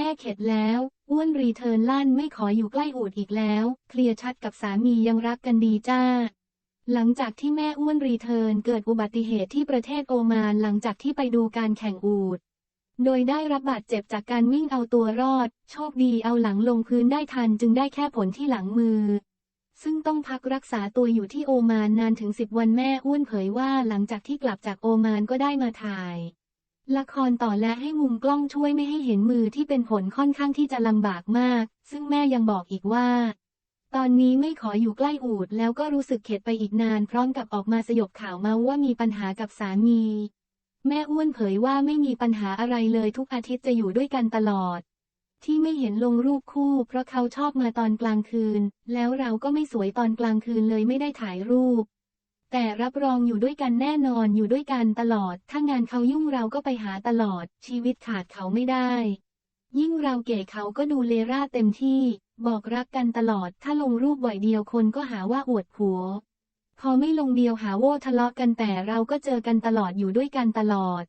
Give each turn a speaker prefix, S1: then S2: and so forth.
S1: แม่เข็ดแล้ว อ้วนรีเทิร์นลั่นไม่ขออยู่ใกล้อูดอีกแล้ว เคลียร์ชัดกับสามียังรักกันดีจ้า หลังจากที่แม่อ้วนรีเทิร์นเกิดอุบัติเหตุที่ประเทศโอมานหลังจากที่ไปดูการแข่งอูด โดยได้รับบาดเจ็บจากการวิ่งเอาตัวรอด โชคดีเอาหลังลงพื้นได้ทันจึงได้แค่ผลที่หลังมือซึ่งต้องพักรักษาตัวอยู่ที่โอมานนานถึง10วันแม่อ้วนเผยว่าหลังจากที่กลับจากโอมานก็ได้มาถ่าย ละครต่อและให้มุมกล้องช่วยไม่ให้เห็นมือที่เป็นผลค่อนข้างที่จะลำบากมาก ซึ่งแม่ยังบอกอีกว่า ตอนนี้ไม่ขออยู่ใกล้อูดแล้วก็รู้สึกเข็ดไปอีกนานพร้อมกับออกมาสยบข่าวมาว่ามีปัญหากับสามี แม่อ้วนเผยว่าไม่มีปัญหาอะไรเลยทุกอาทิตย์จะอยู่ด้วยกันตลอด ที่ไม่เห็นลงรูปคู่ เพราะเขาชอบมาตอนกลางคืน แล้วเราก็ไม่สวยตอนกลางคืนเลยไม่ได้ถ่ายรูป แต่รับรองอยู่ด้วยกันแน่นอนอยู่ด้วยกันตลอด ถ้างานเขายุ่งเราก็ไปหาตลอด ชีวิตขาดเขาไม่ได้ ยิ่งเราเก๋เขาก็ดูเลร่าเต็มที่ บอกรักกันตลอด ถ้าลงรูปบ่อยเดียวคนก็หาว่าอวดผัว พอไม่ลงเดียวหาว่าทะเลาะกันแต่เราก็เจอกันตลอดอยู่ด้วยกันตลอด